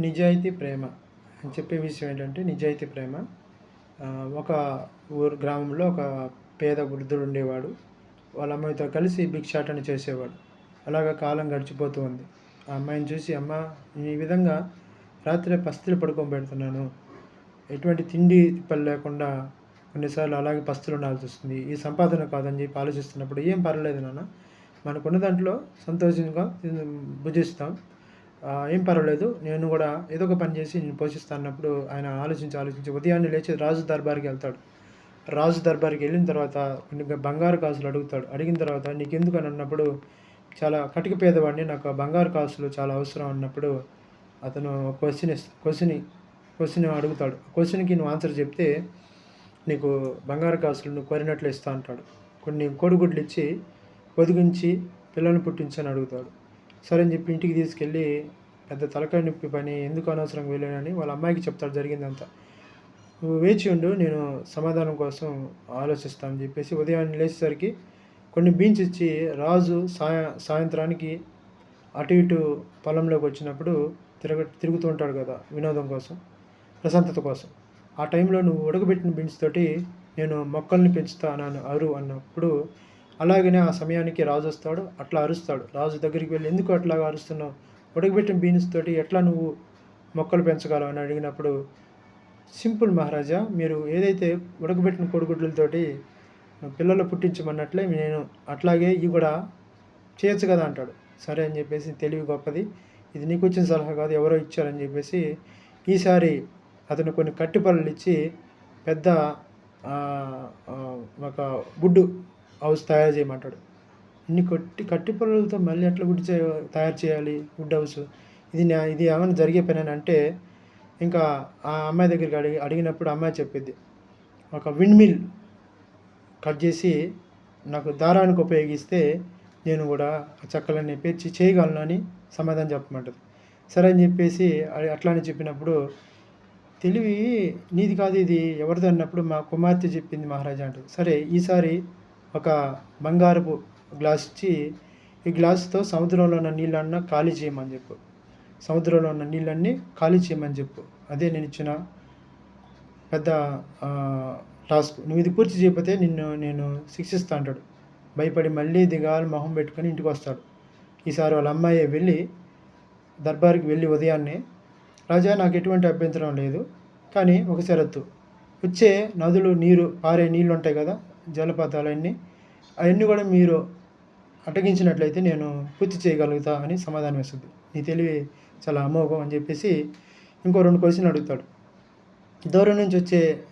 నిజాయితీ ప్రేమ అని చెప్పే విషయం ఏంటంటే నిజాయితీ ప్రేమ. ఒక ఊరు గ్రామంలో ఒక పేద వృద్ధుడు ఉండేవాడు. వాళ్ళ అమ్మాయితో కలిసి భిక్షాటన చేసేవాడు. అలాగా కాలం గడిచిపోతూ ఉంది. ఆ అమ్మాయిని చూసి అమ్మ నేను ఈ విధంగా రాత్రి పస్తులు పడుకొని పెడుతున్నాను. ఎటువంటి తిండి పని లేకుండా కొన్నిసార్లు అలాగే పస్తులు ఉండాల్సి వస్తుంది. ఈ సంపాదన కాదని చెప్పి ఆలోచిస్తున్నప్పుడు ఏం పర్వాలేదు నాన్న. మనకున్న దాంట్లో సంతోషంగా భుజిస్తాం ఏం పర్వాలేదు. నేను కూడా ఏదో ఒక పని చేసి నేను పోషిస్తాను అన్నప్పుడు ఆయన ఆలోచించి ఆలోచించి ఉదయాన్నే లేచి రాజు దర్బార్కి వెళ్తాడు. రాజు దర్బార్కి వెళ్ళిన తర్వాత కొన్ని బంగారు కాసులు అడుగుతాడు. అడిగిన తర్వాత నీకు ఎందుకు అని అన్నప్పుడు చాలా కటిక పేదవాడిని నాకు బంగారు కాసులు చాలా అవసరం అన్నప్పుడు అతను క్వశ్చన్ క్వశ్చన్ క్వశ్చన్ అడుగుతాడు. క్వశ్చన్కి నువ్వు ఆన్సర్ చెప్తే నీకు బంగారు కాసులు నువ్వు కోరినట్లు ఇస్తా అంటాడు. కొన్ని కోడిగుడ్లు ఇచ్చి పొదిగించి పిల్లల్ని పుట్టించని అడుగుతాడు. సరే అని చెప్పి ఇంటికి తీసుకెళ్ళి పెద్ద తలకాయ నొప్పి పని ఎందుకు అనవసరంగా వెళ్ళానని వాళ్ళ అమ్మాయికి చెప్తాడు జరిగిందంతా. నువ్వు వేచి ఉండు నేను సమాధానం కోసం ఆలోచిస్తాను చెప్పేసి ఉదయాన్నే లేచేసరికి కొన్ని బీన్స్ ఇచ్చి రాజు సాయ సాయంత్రానికి అటు ఇటు పొలంలోకి వచ్చినప్పుడు తిరగ తిరుగుతూ ఉంటాడు కదా వినోదం కోసం ప్రశాంతత కోసం. ఆ టైంలో నువ్వు ఉడకబెట్టిన బీన్స్ తోటి నేను మొక్కల్ని పెంచుతాను అరు అన్నప్పుడు అలాగనే ఆ సమయానికి రాజు వస్తాడు అట్లా అరుస్తాడు. రాజు దగ్గరికి వెళ్ళి ఎందుకు అట్లాగా అరుస్తున్నావు? ఉడకబెట్టిన బీన్స్ తోటి ఎట్లా నువ్వు మొక్కలు పెంచగలవు? అని అడిగినప్పుడు సింపుల్ మహారాజా మీరు ఏదైతే ఉడకబెట్టిన కోడిగుడ్లతోటి పిల్లలు పుట్టించమన్నట్లే నేను అట్లాగే ఇవి కూడా చేయొచ్చు కదా అంటాడు. సరే అని చెప్పేసి తెలివి గొప్పది. ఇది నీకు వచ్చిన సలహా కాదు ఎవరో ఇచ్చారని చెప్పేసి ఈసారి అతను కొన్ని కట్టి ఇచ్చి పెద్ద ఒక గుడ్డు హౌస్ తయారు చేయమంటాడు. ఇన్ని కొట్టి కట్టి పళ్ళతో మళ్ళీ ఎట్లా గుడ్డు చే తయారు చేయాలి వుడ్ హౌస్. ఇది నా ఇది ఏమైనా జరిగే పని అంటే ఇంకా ఆ అమ్మాయి దగ్గరికి అడిగి అడిగినప్పుడు అమ్మాయి చెప్పింది ఒక విండ్ మిల్ కట్ చేసి నాకు దారానికి ఉపయోగిస్తే నేను కూడా ఆ చెక్కలన్నీ పేర్చి చేయగలను అని సమాధానం చెప్పమంటుంది. సరే అని చెప్పేసి అట్లానే చెప్పినప్పుడు తెలివి నీది కాదు ఇది ఎవరిది అన్నప్పుడు మా కుమార్తె చెప్పింది మహారాజా అంటారు సరే ఈసారి ఒక బంగారపు గ్లాస్ ఇచ్చి ఈ గ్లాసుతో సముద్రంలో ఉన్న నీళ్ళన్నా ఖాళీ చేయమని చెప్పు. సముద్రంలో ఉన్న నీళ్ళన్నీ ఖాళీ చేయమని చెప్పు. అదే నేను ఇచ్చిన పెద్ద టాస్క్. నువ్వు ఇది పూర్తి చేయకపోతే నిన్ను నేను శిక్షిస్తా అంటాడు. భయపడి మళ్ళీ దిగాలి మొహం పెట్టుకొని ఇంటికి వస్తాడు. ఈసారి వాళ్ళ అమ్మాయి వెళ్ళి దర్బార్కి వెళ్ళి ఉదయాన్నే రాజా నాకు ఎటువంటి అభ్యంతరం లేదు కానీ ఒక షరత్తు వచ్చే నదులు నీరు పారే నీళ్ళు ఉంటాయి కదా జలపాతాలన్నీ అవన్నీ కూడా మీరు అటగించినట్లయితే నేను పూర్తి చేయగలుగుతా అని సమాధానం ఇస్తుంది. నీ తెలివి చాలా అమోఘం అని చెప్పేసి ఇంకో రెండు క్వశ్చన్ అడుగుతాడు. దూరం నుంచి వచ్చే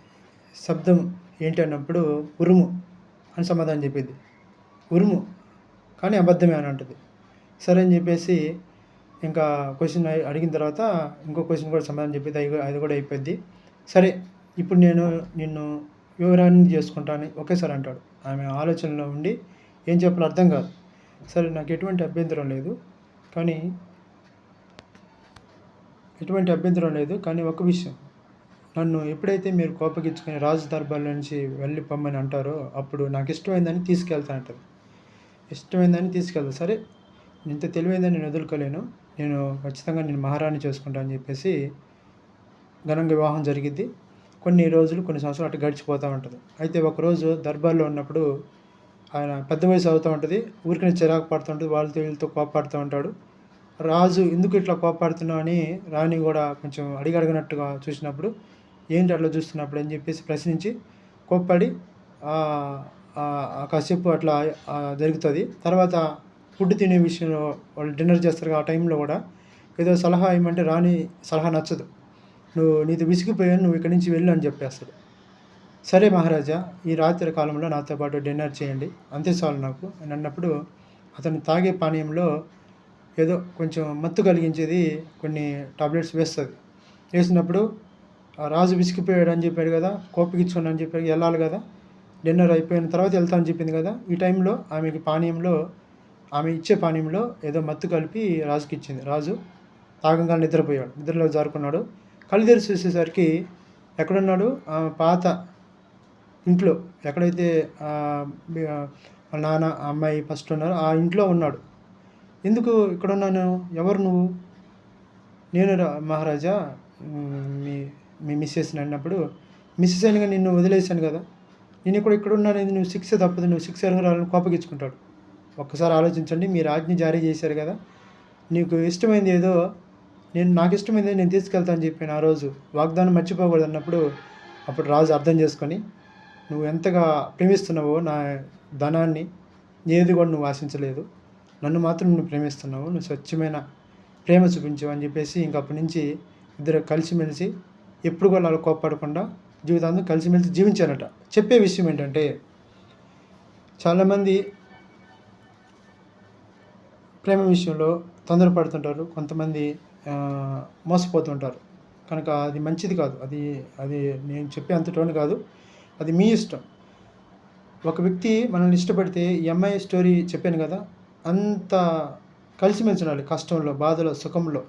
శబ్దం ఏంటి అన్నప్పుడు ఉరుము అని సమాధానం చెప్పింది. ఉరుము కానీ అబద్ధమే అని అంటుంది. సరే అని చెప్పేసి ఇంకా క్వశ్చన్ అడిగిన తర్వాత ఇంకో క్వశ్చన్ కూడా సమాధానం చెప్పేది అది కూడా- అది కూడా సరే ఇప్పుడు నేను నిన్ను వివరాన్ని చేసుకుంటాను ఒకేసారి అంటాడు. ఆమె ఆలోచనలో ఉండి ఏం చెప్పాలో అర్థం కాదు. సరే నాకు ఎటువంటి అభ్యంతరం లేదు. కానీ ఎటువంటి అభ్యంతరం లేదు. కానీ ఒక విషయం. నన్ను ఎప్పుడైతే మీరు కోపగించుకొని రాజు దర్బార్లో నుంచి వెళ్ళి పొమ్మని అంటారో అప్పుడు నాకు ఇష్టమైందని తీసుకెళ్తా అంటారు ఇష్టమైందని తీసుకెళ్తా. సరే ఇంత తెలివైందని నేను వదులుకోలేను. నేను ఖచ్చితంగా నేను మహారాణి చేసుకుంటా అని చెప్పేసి ఘనంగా వివాహం జరిగిద్ది. కొన్ని రోజులు కొన్ని సంవత్సరాలు అటు గడిచిపోతూ ఉంటుంది. అయితే ఒకరోజు దర్బార్లో ఉన్నప్పుడు ఆయన పెద్ద వయసు అవుతూ ఉంటుంది ఊరికనే చిరాకు పడుతూ ఉంటుంది వాళ్ళతో వీళ్ళతో కోపాడుతూ ఉంటాడు. రాజు ఎందుకు ఇట్లా కోపాడుతున్నావు? అని రాణి కూడా కొంచెం అడిగడిగినట్టుగా చూసినప్పుడు ఏంటి అట్లా చూస్తున్నప్పుడు? అని చెప్పేసి ప్రశ్నించి కోప్పడి ఆ, కాసేపు అట్లా జరుగుతుంది. తర్వాత ఫుడ్ తినే విషయంలో వాళ్ళు డిన్నర్ చేస్తారు ఆ టైంలో కూడా ఏదో సలహా ఇవ్వమంటే రాణి సలహా నచ్చదు. నువ్వు నీతో విసిగిపోయాను నువ్వు ఇక్కడి నుంచి వెళ్ళు అని చెప్పేస్తాడు. సరే మహారాజా ఈ రాత్రి కాలంలో నాతో పాటు డిన్నర్ చేయండి. అంతే చాలు నాకు. అని అన్నప్పుడు అతను తాగే పానీయంలో ఏదో కొంచెం మత్తు కలిగించేది కొన్ని టాబ్లెట్స్ వేస్తుంది. వేసినప్పుడు రాజు విసిగిపోయాడు అని చెప్పాడు కదా కోపికిచ్చుకుని అని చెప్పాడు వెళ్ళాలి కదా. డిన్నర్ అయిపోయిన తర్వాత వెళ్తా అని చెప్పింది కదా. ఈ టైంలో ఆమెకి పానీయంలో ఆమె ఇచ్చే పానీయంలో ఏదో మత్తు కలిపి రాజుకి ఇచ్చింది. రాజు తాగంగా నిద్రపోయాడు. నిద్రలో జారుకున్నాడు. కళ్ళు తెరిచి చూసేసరికి ఎక్కడున్నాడు? ఆ పాత ఇంట్లో ఎక్కడైతే నాన్న అమ్మాయి ఫస్ట్ ఉన్నారో ఆ ఇంట్లో ఉన్నాడు. ఎందుకు ఇక్కడ ఉన్నాను ఎవరు నువ్వు? నేను రా మహారాజా మీ మీ మిస్సెస్ అన్నప్పుడు మిస్సెస్ అయినగా నిన్ను వదిలేశాను కదా. నేను ఇక్కడ ఇక్కడ ఉన్నాను నువ్వు శిక్ష తప్పదు నువ్వు శిక్ష అర్హురాలను కోపగించుకుంటాడు. ఒక్కసారి ఆలోచించండి మీరు ఆజ్ఞ జారీ చేశారు కదా. నీకు ఇష్టమైంది ఏదో నేను నాకు ఇష్టమైంది నేను తీసుకెళ్తాను చెప్పాను ఆ రోజు వాగ్దానం మర్చిపోకూడదు అన్నప్పుడు అప్పుడు రాజు అర్థం చేసుకొని నువ్వు ఎంతగా ప్రేమిస్తున్నావో నా ధనాన్ని ఏది కూడా నువ్వు ఆశించలేదు. నన్ను మాత్రం నువ్వు ప్రేమిస్తున్నావు. నువ్వు స్వచ్ఛమైన ప్రేమ చూపించావు అని చెప్పేసి ఇంక అప్పటి నుంచి ఇద్దరు కలిసిమెలిసి ఎప్పుడు కూడా అలా కోప్పడకుండా జీవితాంతం కలిసిమెలిసి జీవించారట. చెప్పే విషయం ఏంటంటే చాలామంది ప్రేమ విషయంలో తొందరపడుతుంటారు. కొంతమంది మోసపోతుంటారు. కనుక అది మంచిది కాదు. అది అది నేను చెప్పే అంత టోన్ కాదు. అది మీ ఇష్టం. ఒక వ్యక్తి మనల్ని ఇష్టపడితే ఈ అమ్మాయి స్టోరీ చెప్పాను కదా అంత కలిసిమెలిసి ఉండాలి. కష్టంలో బాధలో సుఖంలో.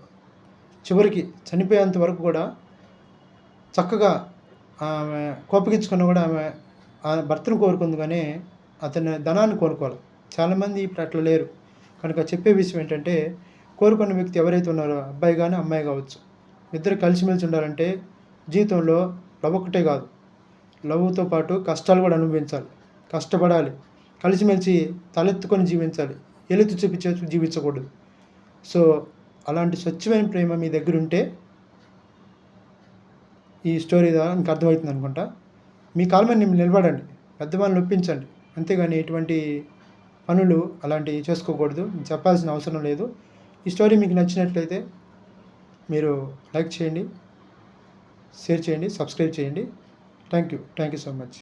చివరికి చనిపోయేంత వరకు కూడా చక్కగా ఆమె కోపగించుకున్న కూడా ఆమె ఆ భర్తను కోరుకుంది కానీ అతని ధనాన్ని కోరుకోవాలి. చాలామంది ఇప్పుడు అట్లా లేరు. కనుక చెప్పే విషయం ఏంటంటే కోరుకున్న వ్యక్తి ఎవరైతే ఉన్నారో అబ్బాయి కానీ అమ్మాయి కావచ్చు. ఇద్దరు కలిసిమెలిసి ఉండాలంటే జీవితంలో లవ్ ఒకటే కాదు. లవ్తో పాటు కష్టాలు కూడా అనుభవించాలి. కష్టపడాలి. కలిసిమెలిసి తలెత్తుకొని జీవించాలి. ఎలుతు చూపించే జీవించకూడదు. సో అలాంటి స్వచ్ఛమైన ప్రేమ మీ దగ్గర ఉంటే ఈ స్టోరీ ద్వారా మీకు అర్థమవుతుంది అనుకుంటా. మీ కాలం మీద నిలబడండి. పెద్దవాళ్ళని ఒప్పించండి. అంతేగాని ఎటువంటి పనులు అలాంటివి చేసుకోకూడదు. చెప్పాల్సిన అవసరం లేదు. ఈ స్టోరీ మీకు నచ్చినట్లయితే మీరు లైక్ చేయండి షేర్ చేయండి సబ్స్క్రైబ్ చేయండి. Thank you thank you so much